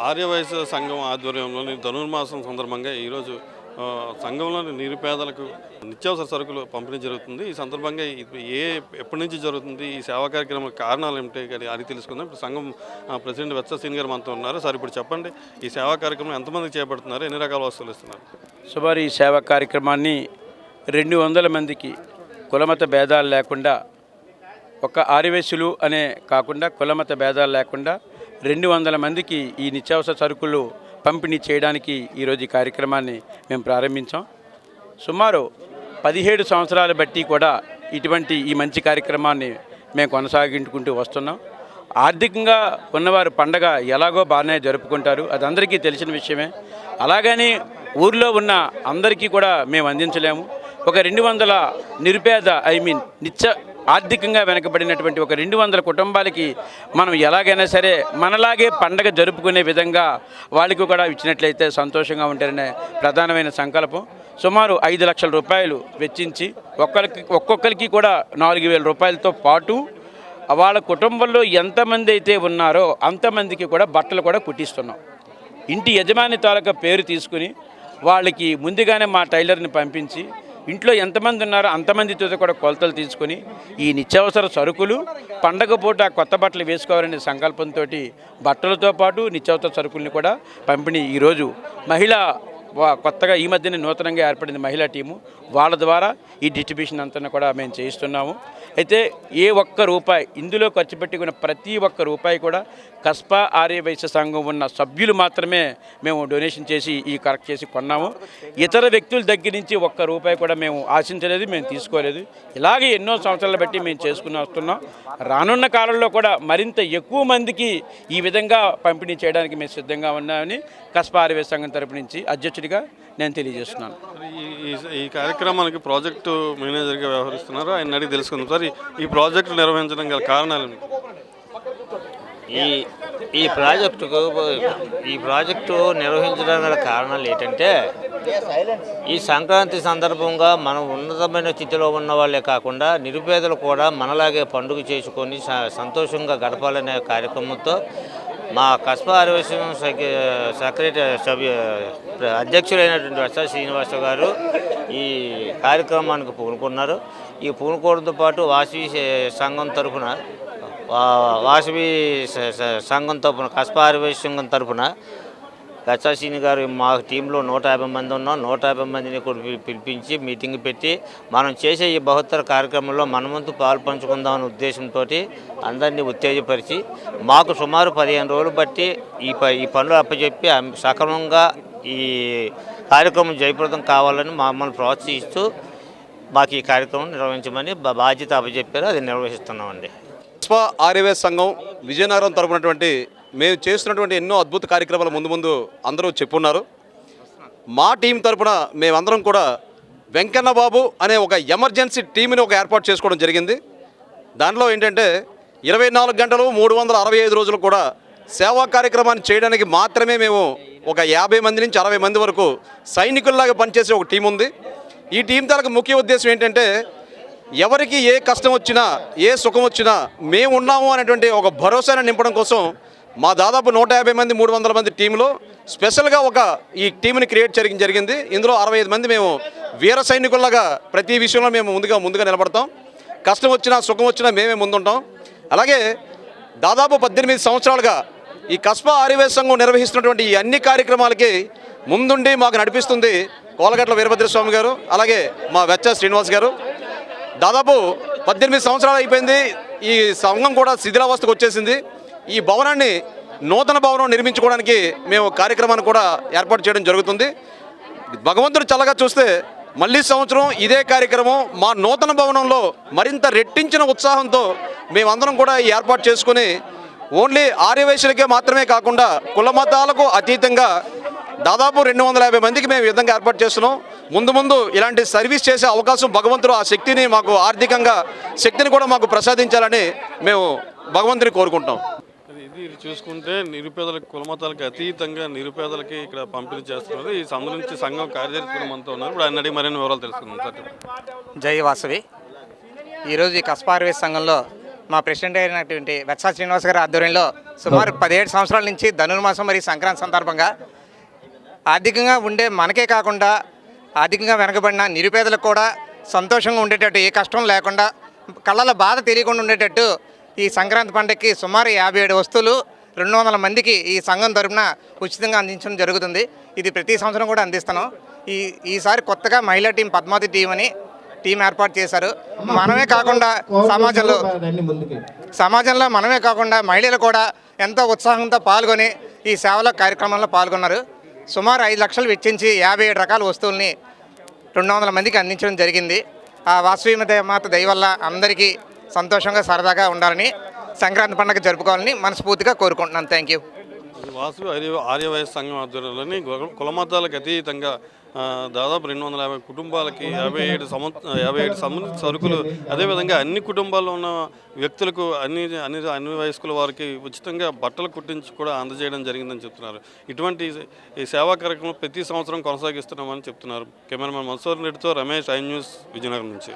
ఆర్యవైశ్య సంఘం ఆధ్వర్యంలోని ధనుర్మాసం సందర్భంగా ఈరోజు సంఘంలోని నిరుపేదలకు నిత్యావసర సరుకులు పంపిణీ జరుగుతుంది. ఈ సందర్భంగా ఏ ఎప్పటి నుంచి జరుగుతుంది ఈ సేవా కార్యక్రమం కారణాలు ఏమిటి అని అది తెలుసుకుందాం. ఇప్పుడు సంఘం ఆ, ప్రెసిడెంట్ వెత్స సీన్ గారు మనతో ఉన్నారు. సార్ ఇప్పుడు చెప్పండి ఈ సేవా కార్యక్రమం ఎంతమందికి చేపడుతున్నారు? ఎన్ని రకాల వస్తువులు ఇస్తున్నారు? సుమారు ఈ సేవా కార్యక్రమాన్ని రెండు వందల మందికి కులమత భేదాలు లేకుండా ఒక ఆర్యవేశులు అనే కాకుండా కులమత భేదాలు లేకుండా రెండు వందల మందికి ఈ నిత్యావసర సరుకులు పంపిణీ చేయడానికి ఈరోజు ఈ కార్యక్రమాన్ని మేము ప్రారంభించాం. సుమారు పదిహేడు సంవత్సరాలు బట్టి కూడా ఇటువంటి ఈ మంచి కార్యక్రమాన్ని మేము కొనసాగించుకుంటూ వస్తున్నాం. ఆర్థికంగా ఉన్నవారు పండగ ఎలాగో బాగానే జరుపుకుంటారు. అది అందరికీ తెలిసిన విషయమే. అలాగని ఊర్లో ఉన్న అందరికీ కూడా మేము అందించలేము. ఒక రెండు వందల నిరుపేద ఐ మీన్ నిత్య ఆర్థికంగా వెనకబడినటువంటి ఒక రెండు వందల కుటుంబాలకి మనం ఎలాగైనా సరే మనలాగే పండగ జరుపుకునే విధంగా వాళ్ళకి కూడా ఇచ్చినట్లయితే సంతోషంగా ఉంటారనే ప్రధానమైన సంకల్పం. సుమారు ఐదు లక్షల రూపాయలు వెచ్చించి ఒక్కరికి ఒక్కొక్కరికి కూడా నాలుగు వేల రూపాయలతో పాటు వాళ్ళ కుటుంబంలో ఎంతమంది అయితే ఉన్నారో అంతమందికి కూడా బట్టలు కూడా కుట్టిస్తున్నాం. ఇంటి యజమాని తాలూకా పేరు తీసుకుని వాళ్ళకి ముందుగానే మా టైలర్ని పంపించి ఇంట్లో ఎంతమంది ఉన్నారో అంతమందితో కూడా కొలతలు తీసుకొని ఈ నిత్యావసర సరుకులు పండగ పూట కొత్త బట్టలు వేసుకోవాలనే సంకల్పంతో బట్టలతో పాటు నిత్యావసర సరుకుల్ని కూడా పంపిణీ. ఈరోజు మహిళా కొత్తగా ఈ మధ్యనే నూతనంగా ఏర్పడింది మహిళా టీము. వాళ్ళ ద్వారా ఈ డిస్ట్రిబ్యూషన్ అంతా కూడా మేము చేయిస్తున్నాము. అయితే ఏ ఒక్క రూపాయి ఇందులో ఖర్చు పెట్టుకున్న ప్రతి ఒక్క రూపాయి కూడా కస్పా ఆర్య వైశ్య సంఘం ఉన్న సభ్యులు మాత్రమే మేము డొనేషన్ చేసి ఈ కరెక్ట్ చేసి కొన్నాము. ఇతర వ్యక్తుల దగ్గర నుంచి ఒక్క రూపాయి కూడా మేము ఆశించలేదు మేము తీసుకోలేదు. ఇలాగే ఎన్నో సంవత్సరాలు బట్టి మేము చేసుకుని వస్తున్నాం. రానున్న కాలంలో కూడా మరింత ఎక్కువ మందికి ఈ విధంగా పంపిణీ చేయడానికి మేము సిద్ధంగా ఉన్నామని కస్పా ఆర్య సంఘం తరపు నుంచి అధ్యక్షుడు అధ్యక్షుడిగా నేను తెలియజేస్తున్నాను. ఈ- కార్యక్రమానికి ప్రాజెక్టు మేనేజర్గా వ్యవహరిస్తున్నారు. ఆయన అడిగి తెలుసుకుందాం. సార్ ఈ- ప్రాజెక్టు నిర్వహించడం గల కారణాలు? ఈ ఈ ప్రాజెక్టుకు ఈ ప్రాజెక్టు నిర్వహించడానికి గల కారణాలు ఏంటంటే ఈ సంక్రాంతి సందర్భంగా మనం ఉన్నతమైన స్థితిలో ఉన్న వాళ్ళే కాకుండా నిరుపేదలు కూడా మనలాగే పండుగ చేసుకొని స- సంతోషంగా గడపాలనే కార్యక్రమంతో మా కస్బా ఆరోగ్యం సెక్రటరీ సభ్య అధ్యక్షుడైనటువంటి ఎస్ఆర్ శ్రీనివాస గారు ఈ కార్యక్రమానికి పూనుకున్నారు. ఈ పూనుకోవడంతో పాటు వాసవి సంఘం తరఫున వా- వాసవి సంఘం తరపున కస్బా ఆరోగ్య సంఘం తరపున గచ్చాసీని గారు మా టీంలో నూట యాభై మంది ఉన్నాం. నూట యాభై మందిని కూడా పిలిపించి మీటింగ్ పెట్టి మనం చేసే ఈ బహుత్తర కార్యక్రమంలో మనమంతు పాలు పంచుకుందామనే ఉద్దేశంతో అందరినీ ఉత్తేజపరిచి మాకు సుమారు పదిహేను రోజులు బట్టి ఈ ప ఈ పనులు అప్పచెప్పి సక్రమంగా ఈ కార్యక్రమం జయప్రదం కావాలని మమ్మల్ని ప్రోత్సహిస్తూ మాకు ఈ కార్యక్రమం నిర్వహించమని బాధ్యత అప్పచెప్పారు. అది నిర్వహిస్తున్నామండి. పుష్ప ఆర్యవేశ సంఘం విజయనగరం తరపునటువంటి మేము చేస్తున్నటువంటి ఎన్నో అద్భుత కార్యక్రమాలు ముందు ముందు అందరూ చెప్పున్నారు. మా టీం తరపున మేమందరం కూడా వెంకన్న బాబు అనే ఒక ఎమర్జెన్సీ టీంని ఒక ఏర్పాటు చేసుకోవడం జరిగింది. దానిలో ఏంటంటే ఇరవై నాలుగు గంటలు మూడు వందల అరవై ఐదు రోజులు కూడా సేవా కార్యక్రమాన్ని చేయడానికి మాత్రమే మేము ఒక యాభై మంది నుంచి అరవై మంది వరకు సైనికుల్లాగా పనిచేసే ఒక టీం ఉంది. ఈ టీం తరకు ముఖ్య ఉద్దేశం ఏంటంటే ఎవరికి ఏ కష్టం వచ్చినా ఏ సుఖం వచ్చినా మేము ఉన్నాము అనేటువంటి ఒక భరోసాను నింపడం కోసం మా దాదాపు నూట యాభై మంది మూడు వందల మంది టీంలో స్పెషల్గా ఒక ఈ టీంని క్రియేట్ చేయడం జరిగింది. ఇందులో అరవై ఐదు మంది మేము వీర సైనికుల్లాగా ప్రతి విషయంలో మేము ముందుగా ముందుగా నిలబడతాం. కష్టం వచ్చినా సుఖం వచ్చినా మేమే ముందుంటాం. అలాగే దాదాపు పద్దెనిమిది సంవత్సరాలుగా ఈ కస్బా ఆర్యవేశ సంఘం నిర్వహిస్తున్నటువంటి ఈ అన్ని కార్యక్రమాలకి ముందుండి మాకు నడిపిస్తుంది కోలగట్ల వీరభద్రస్వామి గారు అలాగే మా వెచ్చ శ్రీనివాస్ గారు. దాదాపు పద్దెనిమిది సంవత్సరాలు అయిపోయింది. ఈ సంఘం కూడా శిథిలావస్థకు వచ్చేసింది. ఈ భవనాన్ని నూతన భవనం నిర్మించుకోవడానికి మేము కార్యక్రమాన్ని కూడా ఏర్పాటు చేయడం జరుగుతుంది. భగవంతుడు చల్లగా చూస్తే మళ్ళీ సంవత్సరం ఇదే కార్యక్రమం మా నూతన భవనంలో మరింత రెట్టించిన ఉత్సాహంతో మేమందరం కూడా ఏర్పాటు చేసుకుని ఓన్లీ ఆర్యవైశ్యులకే మాత్రమే కాకుండా కుల మతాలకు అతీతంగా దాదాపు రెండు వందల యాభై మందికి మేము విధంగా ఏర్పాటు చేస్తున్నాం. ముందు ముందు ఇలాంటి సర్వీస్ చేసే అవకాశం భగవంతుడు ఆ శక్తిని మాకు ఆర్థికంగా శక్తిని కూడా మాకు ప్రసాదించాలని మేము భగవంతుని కోరుకుంటాం ఇది చూసుకుంటే నిరుపేదలకు కులమతాలకు అతీతంగా నిరుపేదలకి ఇక్కడ పంపిణీ చేస్తున్నారు. ఈ సందు నుంచి సంఘం కార్యదర్శి మనతో ఉన్నారు. ఇప్పుడు ఆయన మరిన్ని వివరాలు తెలుసుకుందాం సార్. జై వాసవి. ఈరోజు ఈ కస్పార్వేస్ సంఘంలో మా ప్రెసిడెంట్ అయినటువంటి వెత్సా శ్రీనివాస్ గారి ఆధ్వర్యంలో సుమారు పదిహేడు సంవత్సరాల నుంచి ధనుర్మాసం మరియు సంక్రాంతి సందర్భంగా ఆర్థికంగా ఉండే మనకే కాకుండా ఆర్థికంగా వెనకబడిన నిరుపేదలకు కూడా సంతోషంగా ఉండేటట్టు ఏ కష్టం లేకుండా కళ్ళలో బాధ తెలియకుండా ఉండేటట్టు ఈ సంక్రాంతి పండుగకి సుమారు యాభై ఏడు వస్తువులు రెండు వందల మందికి ఈ సంఘం తరఫున ఉచితంగా అందించడం జరుగుతుంది. ఇది ప్రతి సంవత్సరం కూడా అందిస్తాను ఈ ఈసారి కొత్తగా మహిళా టీం పద్మావతి టీం అని టీం ఏర్పాటు చేశారు. మనమే కాకుండా సమాజంలో సమాజంలో మనమే కాకుండా మహిళలు కూడా ఎంతో ఉత్సాహంతో పాల్గొని ఈ సేవల కార్యక్రమంలో పాల్గొన్నారు. సుమారు ఐదు లక్షలు వెచ్చించి యాభై ఏడు రకాల వస్తువుల్ని రెండు వందల మందికి అందించడం జరిగింది. ఆ వాసవి మాత దయవల్ల అందరికీ సంతోషంగా సరదాగా ఉండాలని సంక్రాంతి పండుగ జరుపుకోవాలని మనస్ఫూర్తిగా కోరుకుంటున్నాను. థ్యాంక్ యూ వాసు ఆర్య ఆర్యవైశ్య సంఘం ఆధ్వర్యంలోని కులమతాలకు అతీతంగా దాదాపు రెండు వందల యాభై కుటుంబాలకి యాభై ఏడు సమ యాభై ఏడు సమ సరుకులు అదేవిధంగా అన్ని కుటుంబాల్లో ఉన్న వ్యక్తులకు అన్ని అన్ని అన్ని వయస్కుల వారికి ఉచితంగా బట్టలు కుట్టించి కూడా అందజేయడం జరిగిందని చెప్తున్నారు. ఇటువంటి ఈ సేవా కార్యక్రమం ప్రతి సంవత్సరం కొనసాగిస్తున్నామని చెప్తున్నారు. కెమెరామెన్ మన్సూర్ రెడ్డితో రమేష్ ఐ న్యూస్ విజయనగరం నుంచి.